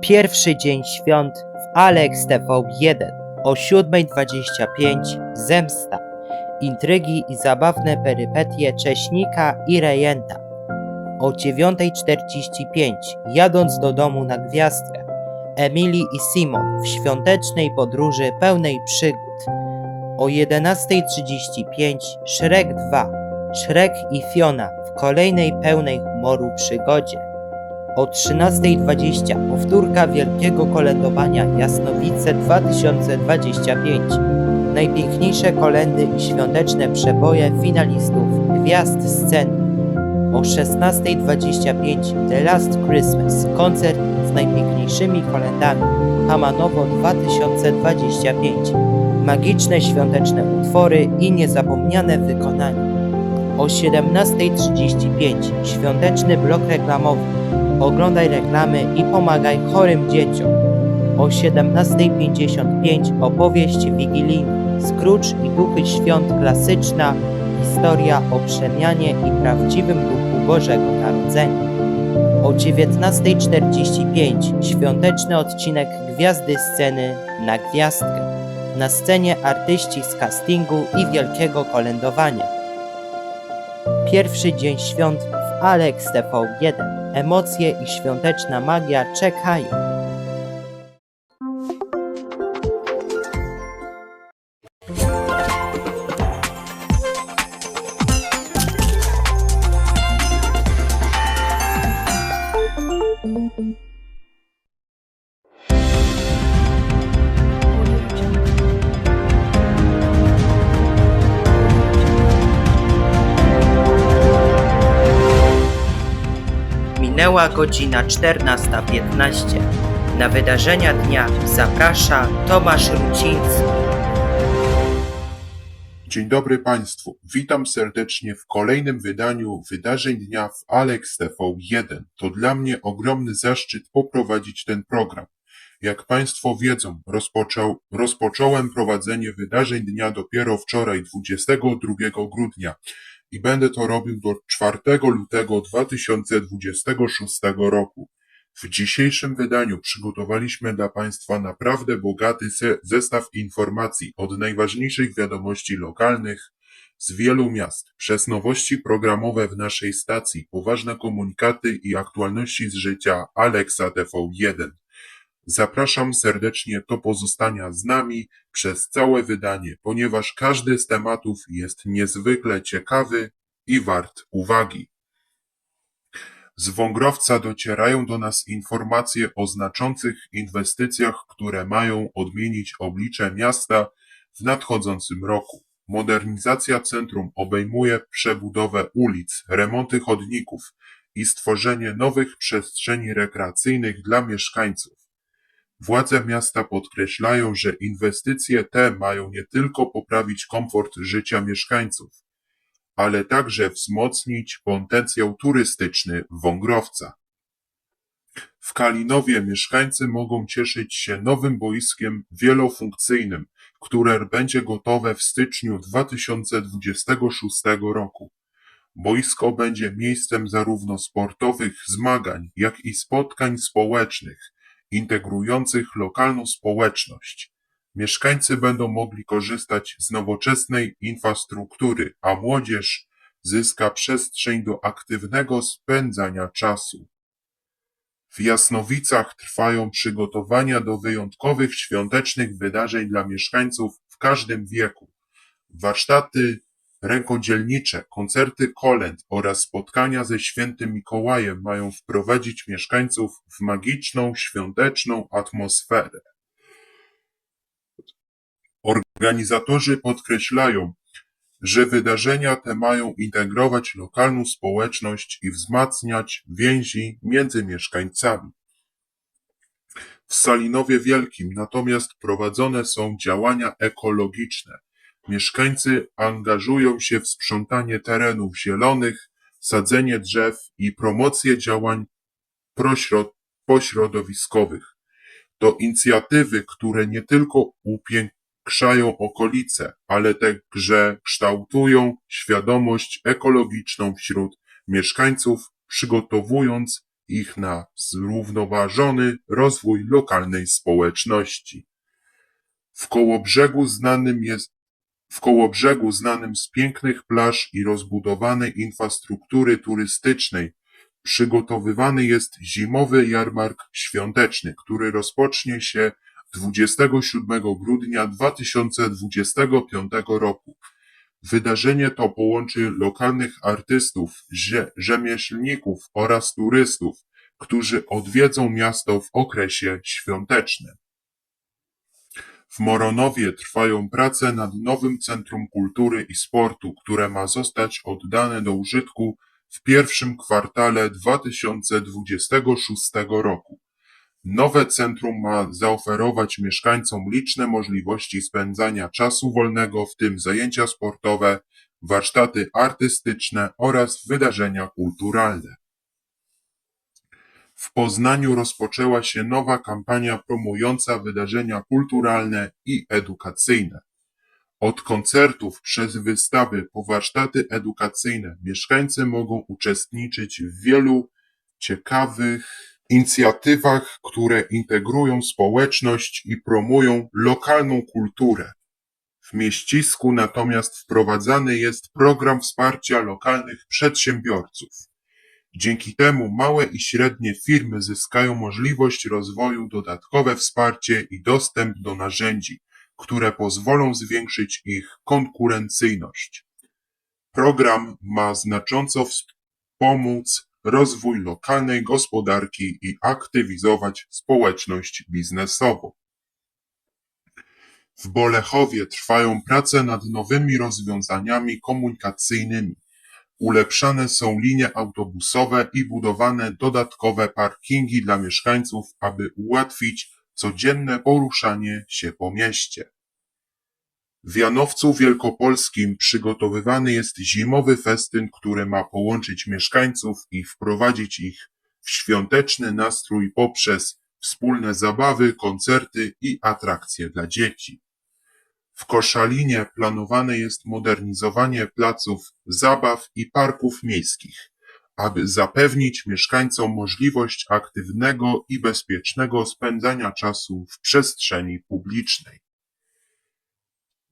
Pierwszy dzień świąt w Alex TV1 o 7.25 Zemsta. Intrygi i zabawne perypetie Cześnika i Rejenta. O 9.45 jadąc do domu na gwiazdkę. Emily i Simon w świątecznej podróży pełnej przygód. O 11.35 Shrek 2. Shrek i Fiona w kolejnej pełnej humoru przygodzie. O 13.20 powtórka wielkiego kolędowania Jasnowice 2025. Najpiękniejsze kolendy i świąteczne przeboje finalistów Gwiazd Sceny. O 16.25 The Last Christmas koncert z najpiękniejszymi kolendami Hamanowo 2025. Magiczne świąteczne utwory i niezapomniane wykonania. O 17.35 świąteczny blok reklamowy Oglądaj reklamy i pomagaj chorym dzieciom. O 17.55 opowieść wigilijna Scrooge i duchy świąt klasyczna historia o przemianie i prawdziwym duchu Bożego Narodzenia. O 19.45 świąteczny odcinek Gwiazdy Sceny na Gwiazdkę. Na scenie artyści z castingu i wielkiego kolędowania. Pierwszy dzień świąt w Alex TV1. Emocje i świąteczna magia czekają. Minęła godzina 14.15. Na wydarzenia dnia zaprasza Tomasz Ruciński. Dzień dobry Państwu. Witam serdecznie w kolejnym wydaniu wydarzeń dnia w Alex TV1. To dla mnie ogromny zaszczyt poprowadzić ten program. Jak Państwo wiedzą, rozpoczął, rozpocząłem prowadzenie wydarzeń dnia dopiero wczoraj, 22 grudnia i będę to robił do 4 lutego 2026 roku. W dzisiejszym wydaniu przygotowaliśmy dla Państwa naprawdę bogaty zestaw informacji od najważniejszych wiadomości lokalnych z wielu miast, przez nowości programowe w naszej stacji, poważne komunikaty i aktualności z życia Alexa TV1. Zapraszam serdecznie do pozostania z nami przez całe wydanie, ponieważ każdy z tematów jest niezwykle ciekawy i wart uwagi. Z Wągrowca docierają do nas informacje o znaczących inwestycjach, które mają odmienić oblicze miasta w nadchodzącym roku. Modernizacja centrum obejmuje przebudowę ulic, remonty chodników i stworzenie nowych przestrzeni rekreacyjnych dla mieszkańców. Władze miasta podkreślają, że inwestycje te mają nie tylko poprawić komfort życia mieszkańców, ale także wzmocnić potencjał turystyczny Wągrowca. W Kalinowie mieszkańcy mogą cieszyć się nowym boiskiem wielofunkcyjnym, które będzie gotowe w styczniu 2026 roku. Boisko będzie miejscem zarówno sportowych zmagań, jak i spotkań społecznych, integrujących lokalną społeczność. Mieszkańcy będą mogli korzystać z nowoczesnej infrastruktury, a młodzież zyska przestrzeń do aktywnego spędzania czasu. W Jasnowicach trwają przygotowania do wyjątkowych świątecznych wydarzeń dla mieszkańców w każdym wieku. Warsztaty rękodzielnicze, koncerty kolęd oraz spotkania ze świętym Mikołajem mają wprowadzić mieszkańców w magiczną, świąteczną atmosferę. Organizatorzy podkreślają, że wydarzenia te mają integrować lokalną społeczność i wzmacniać więzi między mieszkańcami. W Salinowie Wielkim natomiast prowadzone są działania ekologiczne. Mieszkańcy angażują się w sprzątanie terenów zielonych, sadzenie drzew i promocję działań pośrodowiskowych. To inicjatywy, które nie tylko upiększają okolice, ale także kształtują świadomość ekologiczną wśród mieszkańców, przygotowując ich na zrównoważony rozwój lokalnej społeczności. W Kołobrzegu znanym jest w Kołobrzegu znanym z pięknych plaż i rozbudowanej infrastruktury turystycznej przygotowywany jest zimowy jarmark świąteczny, który rozpocznie się 27 grudnia 2025 roku. Wydarzenie to połączy lokalnych artystów, rzemieślników oraz turystów, którzy odwiedzą miasto w okresie świątecznym. W Moronowie trwają prace nad nowym Centrum Kultury i Sportu, które ma zostać oddane do użytku w pierwszym kwartale 2026 roku. Nowe centrum ma zaoferować mieszkańcom liczne możliwości spędzania czasu wolnego, w tym zajęcia sportowe, warsztaty artystyczne oraz wydarzenia kulturalne. W Poznaniu rozpoczęła się nowa kampania promująca wydarzenia kulturalne i edukacyjne. Od koncertów przez wystawy po warsztaty edukacyjne mieszkańcy mogą uczestniczyć w wielu ciekawych inicjatywach, które integrują społeczność i promują lokalną kulturę. W mieścisku natomiast wprowadzany jest program wsparcia lokalnych przedsiębiorców. Dzięki temu małe i średnie firmy zyskają możliwość rozwoju, dodatkowe wsparcie i dostęp do narzędzi, które pozwolą zwiększyć ich konkurencyjność. Program ma znacząco wspomóc rozwój lokalnej gospodarki i aktywizować społeczność biznesową. W Bolechowie trwają prace nad nowymi rozwiązaniami komunikacyjnymi. Ulepszane są linie autobusowe i budowane dodatkowe parkingi dla mieszkańców, aby ułatwić codzienne poruszanie się po mieście. W Janowcu Wielkopolskim przygotowywany jest zimowy festyn, który ma połączyć mieszkańców i wprowadzić ich w świąteczny nastrój poprzez wspólne zabawy, koncerty i atrakcje dla dzieci. W Koszalinie planowane jest modernizowanie placów zabaw i parków miejskich, aby zapewnić mieszkańcom możliwość aktywnego i bezpiecznego spędzania czasu w przestrzeni publicznej.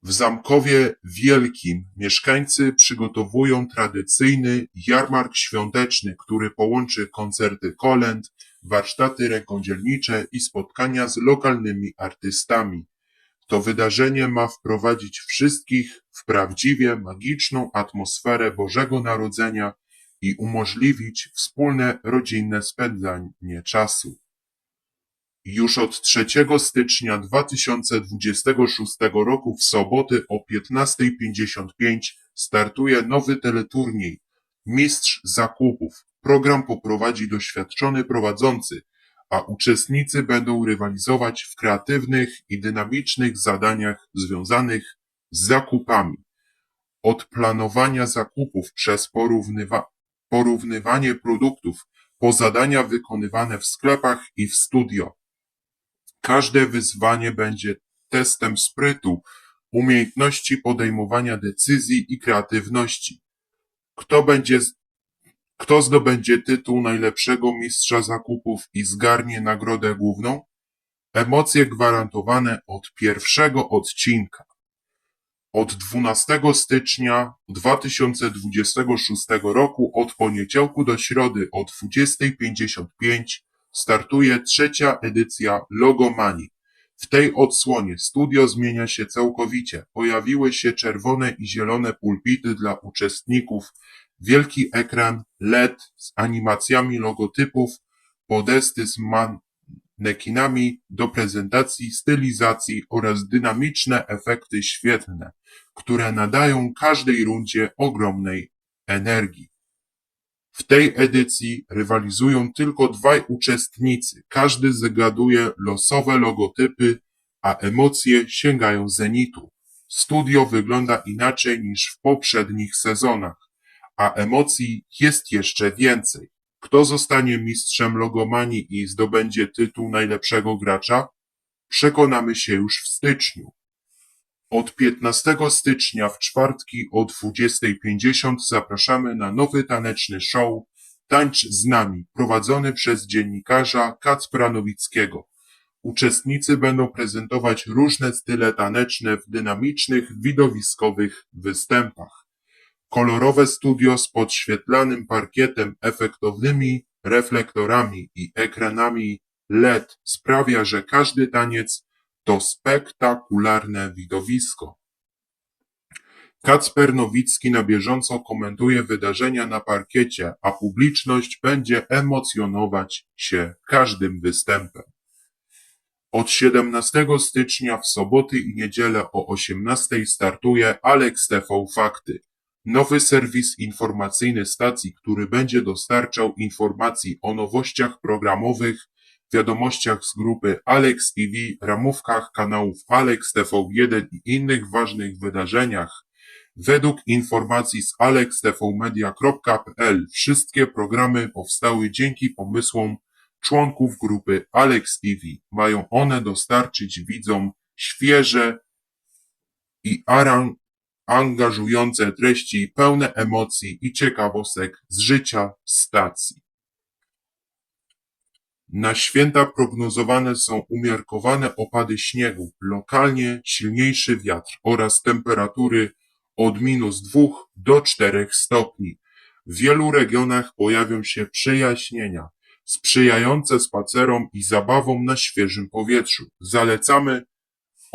W Zamkowie Wielkim mieszkańcy przygotowują tradycyjny jarmark świąteczny, który połączy koncerty kolęd, warsztaty rękodzielnicze i spotkania z lokalnymi artystami. To wydarzenie ma wprowadzić wszystkich w prawdziwie magiczną atmosferę Bożego Narodzenia i umożliwić wspólne rodzinne spędzanie czasu. Już od 3 stycznia 2026 roku w soboty o 15.55 startuje nowy teleturniej Mistrz Zakupów. Program poprowadzi doświadczony prowadzący, a uczestnicy będą rywalizować w kreatywnych i dynamicznych zadaniach związanych z zakupami. Od planowania zakupów przez porównywa- porównywanie produktów po zadania wykonywane w sklepach i w studio. Każde wyzwanie będzie testem sprytu, umiejętności podejmowania decyzji i kreatywności. Kto będzie, kto zdobędzie tytuł najlepszego mistrza zakupów i zgarnie nagrodę główną? Emocje gwarantowane od pierwszego odcinka. Od 12 stycznia 2026 roku od poniedziałku do środy o 20.55 startuje trzecia edycja Logomanii. W tej odsłonie studio zmienia się całkowicie. Pojawiły się czerwone i zielone pulpity dla uczestników, wielki ekran LED z animacjami logotypów, podesty z manekinami do prezentacji, stylizacji oraz dynamiczne efekty świetlne, które nadają każdej rundzie ogromnej energii. W tej edycji rywalizują tylko dwaj uczestnicy. Każdy zagaduje losowe logotypy, a emocje sięgają zenitu. Studio wygląda inaczej niż w poprzednich sezonach, a emocji jest jeszcze więcej. Kto zostanie mistrzem logomanii i zdobędzie tytuł najlepszego gracza? Przekonamy się już w styczniu. Od 15 stycznia w czwartki o 20.50 zapraszamy na nowy taneczny show Tańcz z nami, prowadzony przez dziennikarza Kacpra Nowickiego. Uczestnicy będą prezentować różne style taneczne w dynamicznych, widowiskowych występach. Kolorowe studio z podświetlanym parkietem, efektownymi reflektorami i ekranami LED sprawia, że każdy taniec to spektakularne widowisko. Kacper Nowicki na bieżąco komentuje wydarzenia na parkiecie, a publiczność będzie emocjonować się każdym występem. Od 17 stycznia w soboty i niedzielę o 18 startuje Alex TV Fakty, nowy serwis informacyjny stacji, który będzie dostarczał informacji o nowościach programowych, wiadomościach z grupy Alex TV, ramówkach kanałów Alex TV1 i innych ważnych wydarzeniach. Według informacji z alextvmedia.pl wszystkie programy powstały dzięki pomysłom członków grupy Alex TV. Mają one dostarczyć widzom świeże i aran- angażujące treści pełne emocji i ciekawostek z życia stacji. Na święta prognozowane są umiarkowane opady śniegu, lokalnie silniejszy wiatr oraz temperatury od minus 2 do 4 stopni. W wielu regionach pojawią się przejaśnienia, sprzyjające spacerom i zabawom na świeżym powietrzu. Zalecamy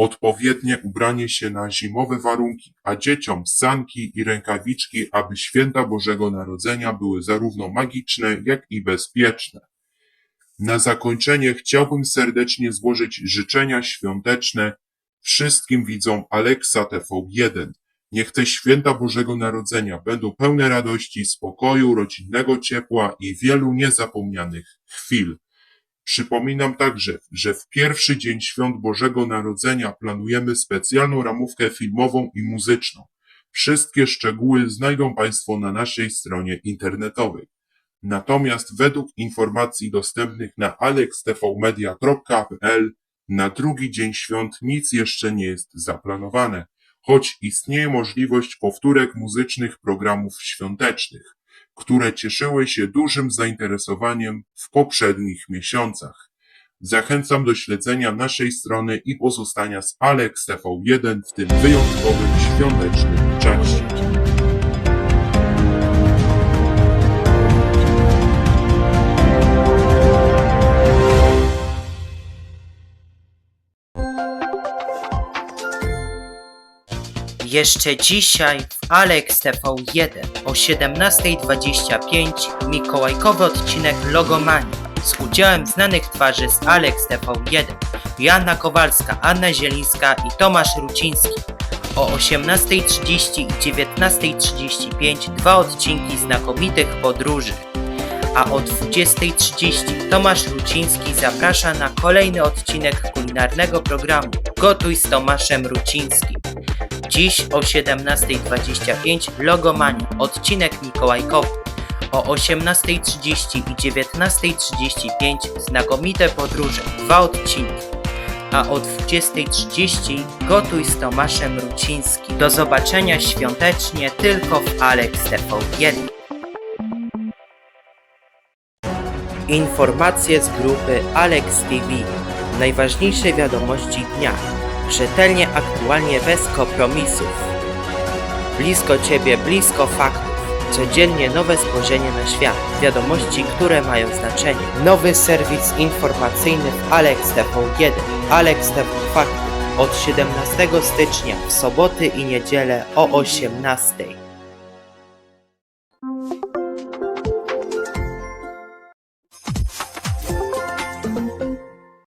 odpowiednie ubranie się na zimowe warunki, a dzieciom sanki i rękawiczki, aby święta Bożego Narodzenia były zarówno magiczne, jak i bezpieczne. Na zakończenie chciałbym serdecznie złożyć życzenia świąteczne wszystkim widzom Alexa TV1. Niech te święta Bożego Narodzenia będą pełne radości, spokoju, rodzinnego ciepła i wielu niezapomnianych chwil. Przypominam także, że w pierwszy dzień świąt Bożego Narodzenia planujemy specjalną ramówkę filmową i muzyczną. Wszystkie szczegóły znajdą Państwo na naszej stronie internetowej. Natomiast według informacji dostępnych na alextvmedia.pl na drugi dzień świąt nic jeszcze nie jest zaplanowane, choć istnieje możliwość powtórek muzycznych programów świątecznych, które cieszyły się dużym zainteresowaniem w poprzednich miesiącach. Zachęcam do śledzenia naszej strony i pozostania z Alex TV1 w tym wyjątkowym świątecznym czasie. Jeszcze dzisiaj w Alex TV1 o 17.25 mikołajkowy odcinek Logomanii z udziałem znanych twarzy z Alex TV1 Joanna Kowalska, Anna Zielińska i Tomasz Ruciński. O 18.30 i 19.35 dwa odcinki znakomitych podróży. A o 20.30 Tomasz Ruciński zaprasza na kolejny odcinek kulinarnego programu Gotuj z Tomaszem Rucińskim. Dziś o 17.25 Logomani, odcinek Mikołajkowy. O 18.30 i 19.35 znakomite podróże, dwa odcinki. A o 20.30 Gotuj z Tomaszem Rucińskim. Do zobaczenia świątecznie tylko w Alex TV1. Informacje z grupy Alex TV. Najważniejsze wiadomości dnia. Rzetelnie, aktualnie, bez kompromisów. Blisko Ciebie, blisko faktów. Codziennie nowe spojrzenie na świat. Wiadomości, które mają znaczenie. Nowy serwis informacyjny Alex TV1. Alex TV Fakty. Od 17 stycznia w soboty i niedzielę o 18.